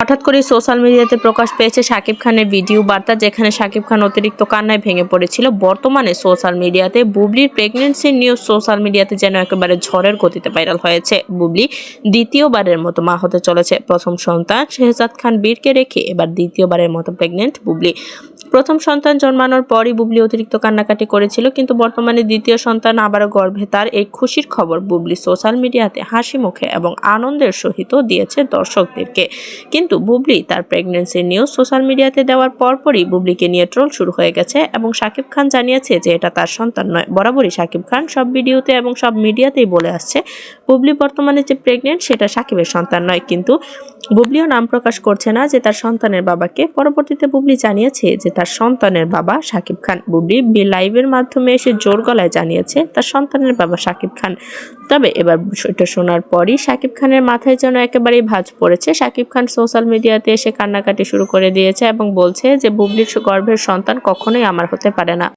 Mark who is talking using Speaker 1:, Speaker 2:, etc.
Speaker 1: হঠাৎ করে সোশ্যাল মিডিয়াতে প্রকাশ পেয়েছে শাকিব খানের ভিডিও বার্তা যেখানে শাকিব খান অতিরিক্ত কান্নায় ভেঙে পড়েছিল। বর্তমানে সোশ্যাল মিডিয়াতে বুবলির প্রেগনেন্সির নিউজ সোশ্যাল মিডিয়াতে যেন একেবারে ঝড়ের গতিতে ভাইরাল হয়েছে। বুবলি দ্বিতীয়বারের মতো মা হতে চলেছে। প্রথম সন্তান শেহজাদ খান বীরকে রেখে এবার দ্বিতীয়বারের মতো প্রেগনেন্ট বুবলি। প্রথম সন্তান জন্মানোর পরই বুবলি অতিরিক্ত কান্নাকাটি করেছিল, কিন্তু বর্তমানে দ্বিতীয় সন্তান আবারও গর্ভে। তার এই খুশির খবর বুবলি সোশ্যাল মিডিয়াতে হাসি মুখে এবং আনন্দের সহিত দিয়েছে দর্শকদেরকে। কিন্তু বুবলি তার প্রেগনেন্সি নিউজ সোশ্যাল মিডিয়াতে দেওয়ার পরপরই বুবলিকে নিয়ে ট্রোল শুরু হয়ে গেছে এবং শাকিব খান জানিয়েছে যে এটা তার সন্তান নয়। বরাবরই শাকিব খান সব ভিডিওতে এবং সব মিডিয়াতেই বলে আসছে, বুবলি বর্তমানে যে প্রেগনেন্ট সেটা শাকিবের সন্তান নয়। কিন্তু বুবলিও নাম প্রকাশ করছে না যে তার সন্তানের বাবাকে। পরবর্তীতে বুবলি জানিয়েছে যে তার সন্তানের বাবা শাকিব খান। বুবলি বি লাইভের মাধ্যমে এসে জোর গলায় জানিয়েছে, তার সন্তানের বাবা শাকিব খান। তবে এবার এটা শোনার পরই শাকিব খানের মাথায় যেন একেবারেই ভাঁজ পড়েছে। শাকিব খান সোশ্যাল মিডিয়াতে এসে কান্নাকাটি শুরু করে দিয়েছে এবং বলছে যে, বুবলির গর্ভের সন্তান কখনোই আমার হতে পারে না।